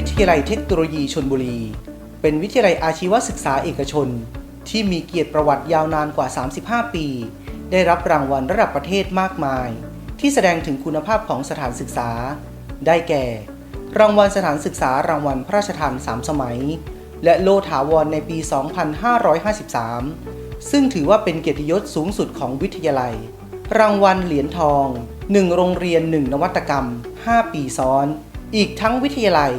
วิทยาลัยเทคโนโลยีชนบุรี เป็นวิทยาลัยอาชีวศึกษาเอกชน ที่มีเกียรติประวัติยาวนานกว่า 35 ปี ได้รับรางวัลระดับประเทศมากมาย ที่แสดงถึงคุณภาพของสถานศึกษา ได้แก่ รางวัลสถานศึกษารางวัลพระราชทาน 3 สมัย และโลถาวรในปี 2553 ซึ่งถือว่าเป็นเกียรติยศสูงสุดของวิทยาลัย รางวัลเหรียญทอง 1 โรงเรียน 1 นวัตกรรม 5 ปีซ้อนอีกทั้งวิทยาลัย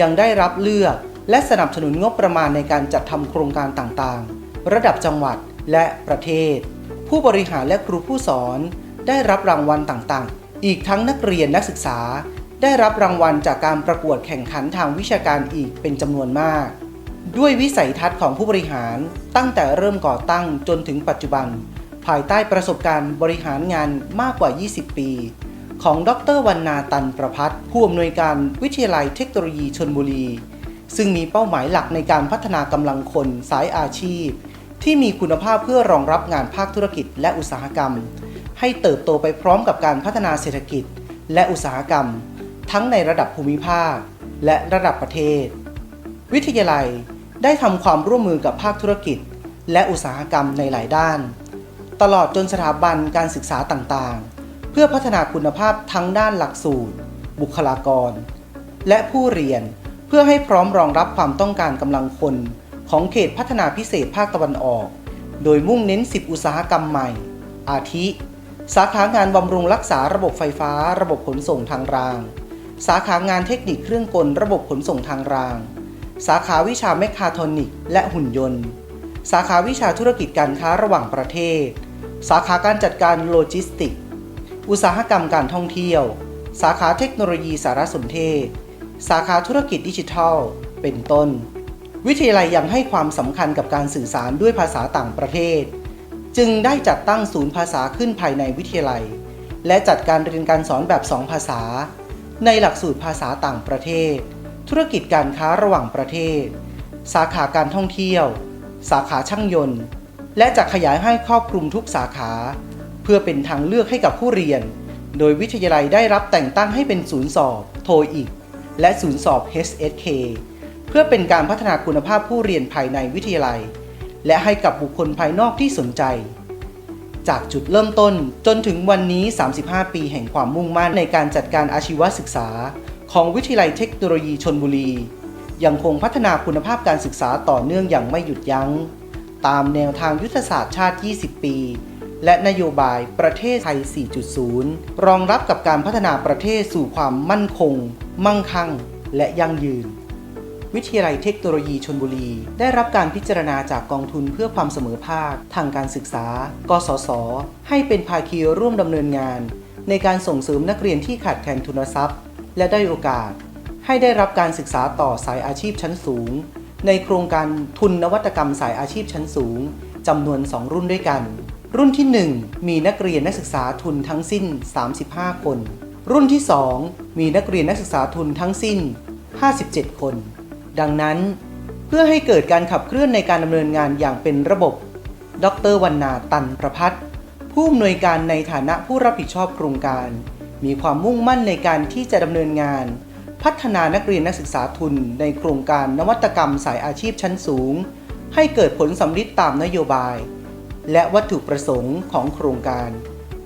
ยังได้รับเลือก และสนับสนุนงบประมาณในการจัดทำโครงการต่างๆ ระดับจังหวัดและประเทศ ผู้บริหารและครูผู้สอน ได้รับรางวัลต่างๆ อีกทั้งนักเรียนนักศึกษา ได้รับรางวัลจากการประกวดแข่งขันทางวิชาการอีกเป็นจำนวนมาก ด้วยวิสัยทัศน์ของผู้บริหารตั้งแต่เริ่มก่อตั้งจนถึงปัจจุบัน ภายใต้ประสบการณ์บริหารงานมากกว่า 20 ปี ของดรวรรณาตันประพัฒน์ผู้อำนวยการวิทยาลัยเทคโนโลยีชนบุรี ซึ่งมีเป้าหมายหลักในการพัฒนากำลังคนสายอาชีพ ที่มีคุณภาพเพื่อรองรับงานภาคธุรกิจและอุตสาหกรรม ให้เติบโตไปพร้อมกับการพัฒนาเศรษฐกิจ และอุตสาหกรรม ทั้งในระดับภูมิภาค และระดับประเทศ วิทยาลัยได้ทำความร่วมมือกับภาคธุรกิจ และอุตสาหกรรมในหลายด้าน ตลอดจนสถาบันการศึกษาต่างๆ เพื่อพัฒนาคุณภาพทั้งด้านหลักสูตร บุคลากร และผู้เรียน เพื่อให้พร้อมรองรับความต้องการกำลังคนของเขตพัฒนาพิเศษภาคตะวันออก โดยมุ่งเน้น 10 อุตสาหกรรมใหม่ อาทิ สาขางานบำรุงรักษาระบบไฟฟ้า ระบบขนส่งทางราง สาขางานเทคนิคเครื่องกล ระบบขนส่งทางราง สาขาวิชาเมคาทรอนิก และหุ่นยนต์ สาขาวิชาธุรกิจการค้าระหว่างประเทศ สาขาการจัดการโลจิสติก อุตสาหกรรมการท่องเที่ยว สาขาเทคโนโลยีสารสนเทศ สาขาธุรกิจดิจิทัล เป็นต้น วิทยาลัยยังให้ความสำคัญกับการสื่อสารด้วยภาษาต่างประเทศ จึงได้จัดตั้งศูนย์ภาษาขึ้นภายในวิทยาลัย และจัดการเรียนการสอนแบบสองภาษา ในหลักสูตรภาษาต่างประเทศ ธุรกิจการค้าระหว่างประเทศ สาขาการท่องเที่ยว สาขาช่างยนต์ และจะขยายให้ครอบคลุมทุกสาขา เพื่อเป็นทางเลือกให้กับผู้เรียน โดยวิทยาลัยได้รับแต่งตั้งให้เป็นศูนย์สอบโทอีก และศูนย์สอบ HSK เพื่อเป็นการพัฒนาคุณภาพผู้เรียนภายในวิทยาลัย และให้กับบุคคลภายนอกที่สนใจ จากจุดเริ่มต้นจนถึงวันนี้ 35 ปีแห่งความมุ่งมั่นในการจัดการอาชีวศึกษา ของวิทยาลัยเทคโนโลยีชนบุรี ยังคงพัฒนาคุณภาพการศึกษาต่อเนื่องอย่างไม่หยุดยัง้ง ตามแนวทางยุทธศาสตร์ชาติ 20 ปี และนโยบายประเทศไทย 4.0 รองรับกับการพัฒนาประเทศสู่ความมั่นคง มั่งคั่ง และยั่งยืน วิทยาลัยเทคโนโลยีชนบุรี ได้รับการพิจารณาจากกองทุนเพื่อความเสมอภาค ทางการศึกษา กสศ ให้เป็นภาคีร่วมดำเนินงาน ในการส่งเสริมนักเรียนที่ขาดแคลนทุนทรัพย์ และได้โอกาส ให้ได้รับการศึกษาต่อสายอาชีพชั้นสูง ในโครงการทุนนวัตกรรมสายอาชีพชั้นสูงจำนวน 2 รุ่นด้วยกัน รุ่นที่ 1 มีนักเรียนนักศึกษาทุนทั้งสิ้น 35 คน รุ่นที่ 2 มีนักเรียนนักศึกษาทุนทั้งสิ้น 57 คน ดังนั้น เพื่อให้เกิดการขับเคลื่อนในการดำเนินงานอย่างเป็นระบบ ดรวรรณาตันประพัฒน์ผู้อำนวยการในฐานะผู้รับผิดชอบโครงการ มีความมุ่งมั่นในการที่จะดำเนินงาน พัฒนานักเรียนนักศึกษาทุนในโครงการนวัตกรรมสายอาชีพชั้นสูง ให้เกิดผลสำลิดตามนโยบาย และวัตถุประสงค์ของโครงการ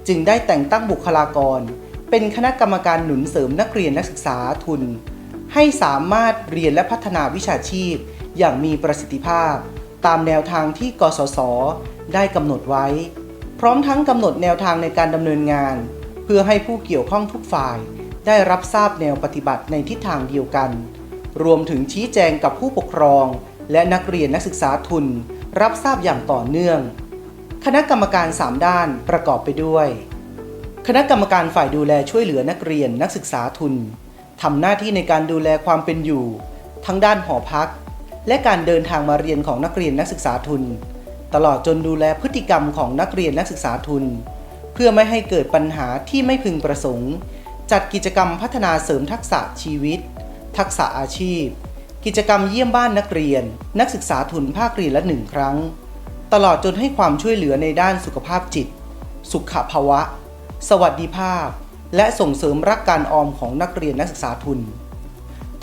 จึงได้แต่งตั้งบุคลากร เป็นคณะกรรมการหนุนเสริมนักเรียนนักศึกษาทุน ให้สามารถเรียนและพัฒนาวิชาชีพ อย่างมีประสิทธิภาพ ตามแนวทางที่กสศได้กำหนดไว้ พร้อมทั้งกำหนดแนวทางในการดำเนินงาน เพื่อให้ผู้เกี่ยวข้องทุกฝ่าย ได้รับทราบแนวปฏิบัติในทิศทางเดียวกัน รวมถึงชี้แจงกับผู้ปกครอง และนักเรียนนักศึกษาทุน รับทราบอย่างต่อเนื่อง คณะกรรมการ 3 ด้านประกอบไปด้วย คณะกรรมการฝ่ายดูแลช่วยเหลือนักเรียนนักศึกษาทุนทำหน้าที่ในการดูแลความเป็นอยู่ ทั้งด้านหอพัก และการเดินทางมาเรียนของนักเรียนนักศึกษาทุน ตลอดจนดูแลพฤติกรรมของนักเรียนนักศึกษาทุน เพื่อไม่ให้เกิดปัญหาที่ไม่พึงประสงค์ จัดกิจกรรมพัฒนาเสริมทักษะชีวิต ทักษะอาชีพ กิจกรรมเยี่ยมบ้านนักเรียน นักศึกษาทุนภาคเรียนละหนึ่งครั้ง ตลอดจนให้ความช่วยเหลือในด้านสุขภาพจิต สุขภาวะ สวัสดิภาพ และส่งเสริมรักการออมของนักเรียนนักศึกษาทุนค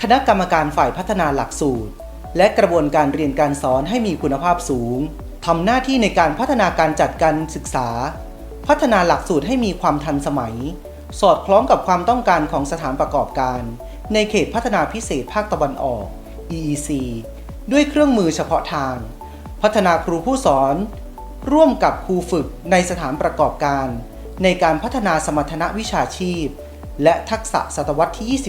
คณะกรรมการฝ่ายพัฒนาหลักสูตร และกระบวนการเรียนการสอนให้มีคุณภาพสูงทำหน้าที่ในการพัฒนาการจัดการศึกษา พัฒนาหลักสูตรให้มีความทันสมัย สอดคล้องกับความต้องการของสถานประกอบการ ในเขตพัฒนาพิเศษภาคตะวันออก EEC ด้วยเครื่องมือเฉพาะทาง พัฒนาครูผู้สอน ร่วมกับครูฝึกในสถานประกอบการ ในการพัฒนาสมรรถนะวิชาชีพ และทักษะศตวรรษที่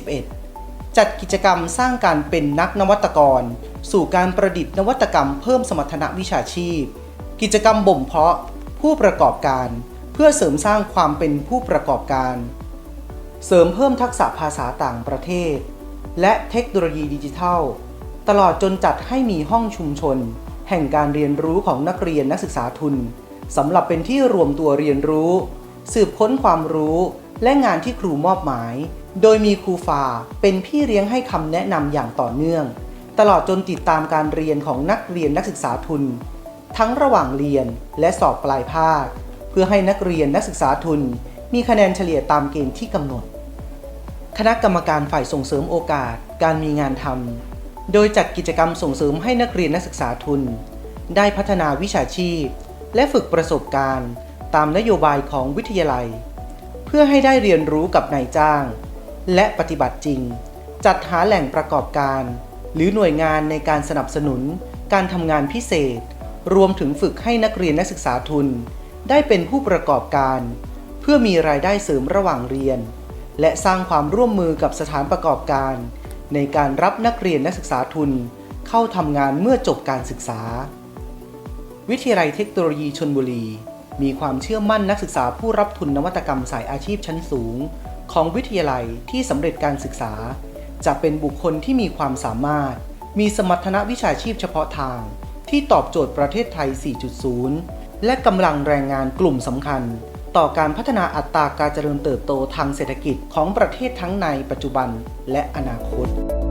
21 จัดกิจกรรมสร้างการเป็นนักนวัตกร สู่การประดิษฐ์นวัตกรรมเพิ่มสมรรถนะวิชาชีพ กิจกรรมบ่มเพาะผู้ประกอบการ เพื่อเสริมสร้างความเป็นผู้ประกอบการ เสริมเพิ่มทักษะภาษาต่างประเทศ และเทคโนโลยีดิจิทัล ตลอดจนจัดให้มีห้องชุมชน แห่งการเรียนรู้ของนักเรียนนักศึกษาทุนสำหรับเป็นที่รวมตัวเรียนรู้ สืบค้นความรู้และงานที่ครูมอบหมาย โดยมีครูฟาเป็นพี่เลี้ยงให้คำแนะนำอย่างต่อเนื่อง ตลอดจนติดตามการเรียนของนักเรียนนักศึกษาทุน ทั้งระหว่างเรียนและสอบปลายภาค เพื่อให้นักเรียนนักศึกษาทุน มีคะแนนเฉลี่ยตามเกณฑ์ที่กำหนด คณะกรรมการฝ่ายส่งเสริมโอกาส การมีงานทำ โดยจัดกิจกรรมส่งเสริมให้นักเรียนนักศึกษาทุน ได้พัฒนาวิชาชีพ และฝึกประสบการณ์ ตามนโยบายของวิทยาลัย เพื่อให้ได้เรียนรู้กับนายจ้าง และปฏิบัติจริง จัดหาแหล่งประกอบการ หรือหน่วยงานในการสนับสนุน การทำงานพิเศษ รวมถึงฝึกให้นักเรียนนักศึกษาทุน ได้เป็นผู้ประกอบการ เพื่อมีรายได้เสริมระหว่างเรียน และสร้างความร่วมมือกับสถานประกอบการ ในการรับนักเรียนนักศึกษาทุนเข้าทำงานเมื่อจบการศึกษา วิทยาลัยเทคโนโลยีชนบุรี มีความเชื่อมั่นนักศึกษาผู้รับทุนนวัตกรรมสายอาชีพชั้นสูง ของวิทยาลัยที่สำเร็จการศึกษา จะเป็นบุคคลที่มีความสามารถ มีสมรรถนะวิชาชีพเฉพาะทาง ที่ตอบโจทย์ประเทศไทย 4.0 และกำลังแรงงานกลุ่มสำคัญ ต่อการพัฒนาอัตราการเจริญเติบโตทางเศรษฐกิจของประเทศทั้งในปัจจุบันและอนาคต